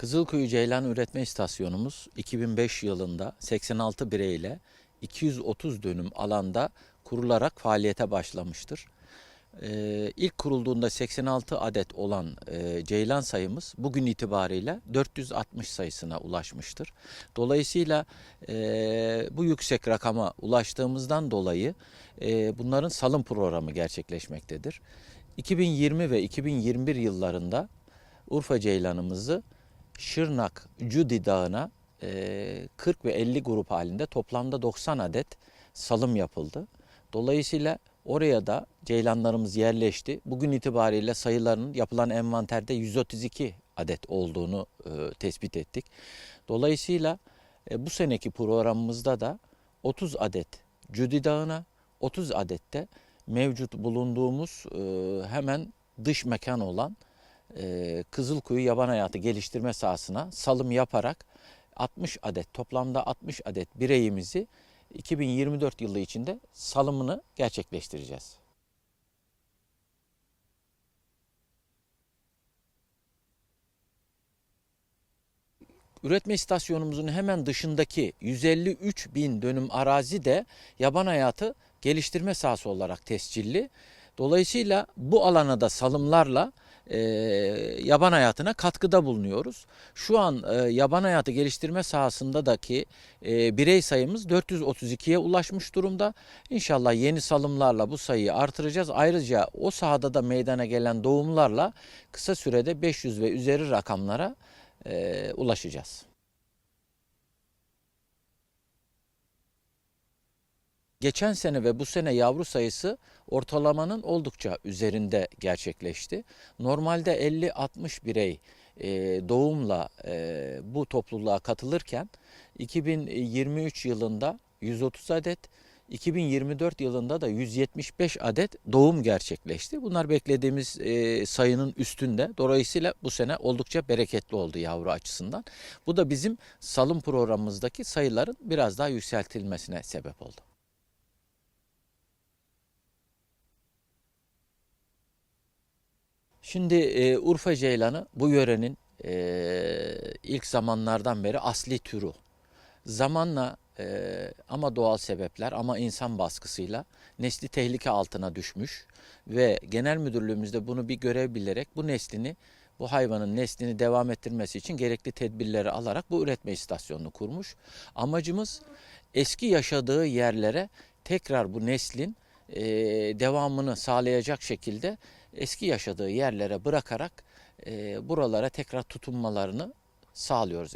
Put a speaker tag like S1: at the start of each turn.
S1: Kızılkuyu Ceylan Üretme İstasyonumuz 2005 yılında 86 bireyle 230 dönüm alanda kurularak faaliyete başlamıştır. Ee, ilk kurulduğunda 86 adet olan e, ceylan sayımız bugün itibariyle 460 sayısına ulaşmıştır. Dolayısıyla e, bu yüksek rakama ulaştığımızdan dolayı e, bunların salım programı gerçekleşmektedir. 2020 ve 2021 yıllarında Urfa ceylanımızı Şırnak Cudi Dağı'na e, 40 ve 50 grup halinde toplamda 90 adet salım yapıldı. Dolayısıyla oraya da ceylanlarımız yerleşti. Bugün itibariyle sayılarının yapılan envanterde 132 adet olduğunu e, tespit ettik. Dolayısıyla e, bu seneki programımızda da 30 adet Cudi Dağı'na, 30 adet de mevcut bulunduğumuz e, hemen dış mekan olan e, Kızılkuyu Yaban Hayatı Geliştirme Sahasına salım yaparak 60 adet toplamda 60 adet bireyimizi 2024 yılı içinde salımını gerçekleştireceğiz. Üretme istasyonumuzun hemen dışındaki 153 bin dönüm arazi de yaban hayatı geliştirme sahası olarak tescilli. Dolayısıyla bu alana da salımlarla e, yaban hayatına katkıda bulunuyoruz. Şu an e, yaban hayatı geliştirme sahasındaki e, birey sayımız 432'ye ulaşmış durumda. İnşallah yeni salımlarla bu sayıyı artıracağız. Ayrıca o sahada da meydana gelen doğumlarla kısa sürede 500 ve üzeri rakamlara e, ulaşacağız. Geçen sene ve bu sene yavru sayısı ortalamanın oldukça üzerinde gerçekleşti. Normalde 50-60 birey e, doğumla e, bu topluluğa katılırken 2023 yılında 130 adet, 2024 yılında da 175 adet doğum gerçekleşti. Bunlar beklediğimiz e, sayının üstünde. Dolayısıyla bu sene oldukça bereketli oldu yavru açısından. Bu da bizim salım programımızdaki sayıların biraz daha yükseltilmesine sebep oldu. Şimdi e, Urfa Ceylanı bu yörenin e, ilk zamanlardan beri asli türü. Zamanla e, ama doğal sebepler ama insan baskısıyla nesli tehlike altına düşmüş ve genel müdürlüğümüzde bunu bir görev bilerek bu neslini bu hayvanın neslini devam ettirmesi için gerekli tedbirleri alarak bu üretme istasyonunu kurmuş. Amacımız eski yaşadığı yerlere tekrar bu neslin e, devamını sağlayacak şekilde eski yaşadığı yerlere bırakarak e, buralara tekrar tutunmalarını sağlıyoruz.